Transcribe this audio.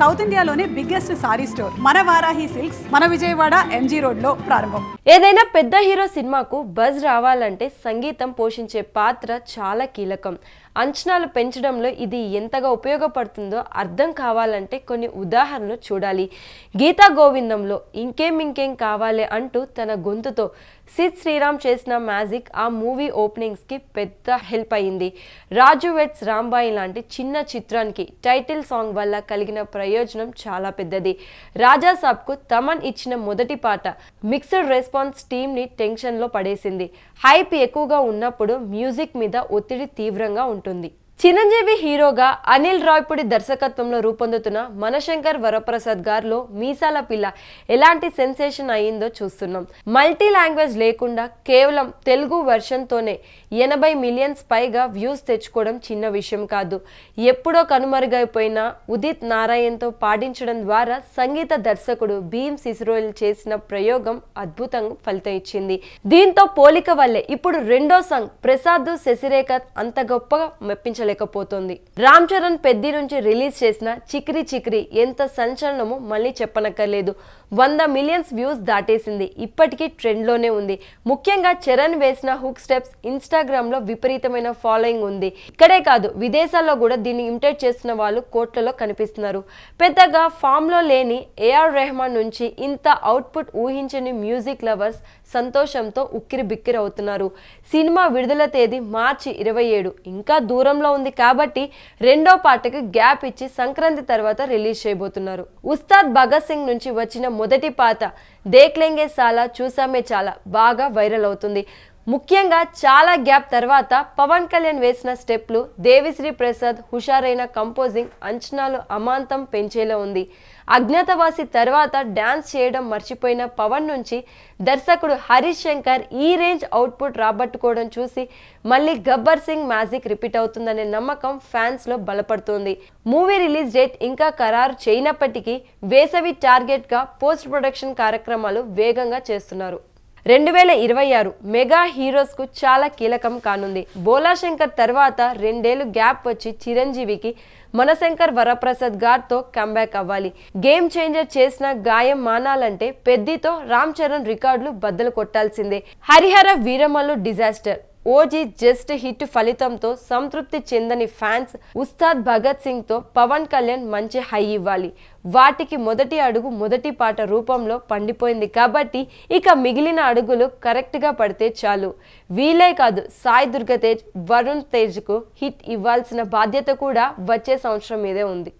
South ఇండియాలోనే biggest sorry store మన Varahi silks మన విజయవాడ ఎంజీ రోడ్లో ప్రారంభం. ఏదైనా పెద్ద హీరో సినిమాకు బజ్ రావాలంటే సంగీతం పోషించే పాత్ర చాలా కీలకం. అంచనాలు పెంచడంలో ఇది ఎంతగా ఉపయోగపడుతుందో అర్థం కావాలంటే కొన్ని ఉదాహరణలు చూడాలి. గీతా గోవిందంలో ఇంకేం ఇంకేం కావాలి అంటూ తన గొంతుతో సిద్ శ్రీరామ్ చేసిన మ్యాజిక్ ఆ మూవీ ఓపెనింగ్స్కి పెద్ద హెల్ప్ అయింది. రాజు వెట్స్ రాంబాయి లాంటి చిన్న చిత్రానికి టైటిల్ సాంగ్ వల్ల కలిగిన ప్రయోజనం చాలా పెద్దది. రాజా సాబ్కు తమన్ ఇచ్చిన మొదటి పాట మిక్స్డ్ రెస్పాన్స్ టీమ్ని టెన్షన్లో పడేసింది. హైప్ ఎక్కువగా ఉన్నప్పుడు మ్యూజిక్ మీద ఒత్తిడి తీవ్రంగా ఉంటుంది. ఉంటుంది. చిరంజీవి హీరోగా అనిల్ రాయ్పూడి దర్శకత్వంలో రూపొందుతున్న మనశంకర్ వరప్రసాద్ గారిలో మీసాల పిల్ల ఎలాంటి సెన్సేషన్ అయ్యిందో చూస్తున్నాం. మల్టీ లాంగ్వేజ్ లేకుండా కేవలం తెలుగు వెర్షన్తోనే ఎనభై మిలియన్స్ పైగా వ్యూస్ తెచ్చుకోవడం చిన్న విషయం కాదు. ఎప్పుడో కనుమరుగైపోయిన ఉదిత్ నారాయణ్తో పాటించడం ద్వారా సంగీత దర్శకుడు భీమ్ సిసిరోయల్ చేసిన ప్రయోగం అద్భుతంగా ఫలితం ఇచ్చింది దీంతో పోలిక వల్లే ఇప్పుడు రెండో సాంగ్ ప్రసాద్ శశిరేఖర్ అంత గొప్పగా మెప్పించలేకపోతుంది రామ్ చరణ్ పెద్ది నుంచి రిలీజ్ చేసిన చిక్రి చిక్రి ఎంత సంచలనమో మళ్ళీ చెప్పనక్కర్లేదు. వంద మిలియన్స్ వ్యూస్ దాటేసింది. ఇప్పటికీ ట్రెండ్లోనే ఉంది. ముఖ్యంగా చరణ్ వేసిన హుక్ స్టెప్స్ ఇన్స్టాగ్రామ్లో విపరీతమైన ఫాలోయింగ్ ఉంది. ఇక్కడే కాదు విదేశాల్లో కూడా దీన్ని ఇమిటేట్ చేస్తున్న వాళ్ళు కోట్లలో కనిపిస్తున్నారు. పెద్దగా ఫామ్లో లేని ఏఆర్ రెహమాన్ నుంచి ఇంత అవుట్పుట్ ఊహించని మ్యూజిక్ లవర్స్ సంతోషంతో ఉక్కిరి బిక్కిరి అవుతున్నారు. సినిమా విడుదల తేదీ మార్చి ఇరవై ఏడు. ఇంకా దూరంలో ఉంది కాబట్టి రెండో పాటకి గ్యాప్ ఇచ్చి సంక్రాంతి తర్వాత రిలీజ్ చేయబోతున్నారు. ఉస్తాద్ భగత్ సింగ్ నుంచి వచ్చిన మొదటి పాట దేక్లెంగే సాలా చూసామే చాలా బాగా వైరల్ అవుతుంది. ముఖ్యంగా చాలా గ్యాప్ తర్వాత పవన్ కళ్యాణ్ వేసిన స్టెప్లు దేవిశ్రీ ప్రసాద్ హుషారైన కంపోజింగ్ అంచనాలు అమాంతం పెంచేలా ఉంది. అజ్ఞాతవాసి తర్వాత డ్యాన్స్ చేయడం మర్చిపోయిన పవన్ నుంచి దర్శకుడు హరీష్ శంకర్ ఈ రేంజ్ అవుట్పుట్ రాబట్టుకోవడం చూసి మళ్ళీ గబ్బర్ సింగ్ మ్యాజిక్ రిపీట్ అవుతుందనే నమ్మకం ఫ్యాన్స్లో బలపడుతుంది. మూవీ రిలీజ్ డేట్ ఇంకా ఖరారు చేయనప్పటికీ వేసవి టార్గెట్గా పోస్ట్ ప్రొడక్షన్ కార్యక్రమాలు వేగంగా చేస్తున్నారు. రెండు వేల ఇరవై ఆరు మెగా హీరోస్కు చాలా కీలకం కానుంది. బోలాశంకర్ తర్వాత రెండేళ్ళు గ్యాప్ వచ్చి చిరంజీవికి మనశంకర్ వరప్రసాద్ గారితో కంబ్యాక్ అవ్వాలి. గేమ్ చేంజర్ చేసిన గాయం మానాలంటే పెద్దితో రామ్ చరణ్ రికార్డులు బద్దలు కొట్టాల్సిందే. Harihara Veeramallu disaster OG just hit ఫలితంతో సంతృప్తి చెందని ఫ్యాన్స్ ఉస్తాద్ భగత్ సింగ్తో పవన్ కళ్యాణ్ మంచి హై ఇవ్వాలి. వాటికి మొదటి అడుగు మొదటి పాట రూపంలో పండిపోయింది కాబట్టి ఇక మిగిలిన అడుగులు కరెక్ట్గా పడితే చాలు. వీలే కాదు సాయి దుర్గతేజ్ వరుణ్ తేజ్కు హిట్ ఇవ్వాల్సిన బాధ్యత కూడా వచ్చే సంవత్సరం మీదే ఉంది.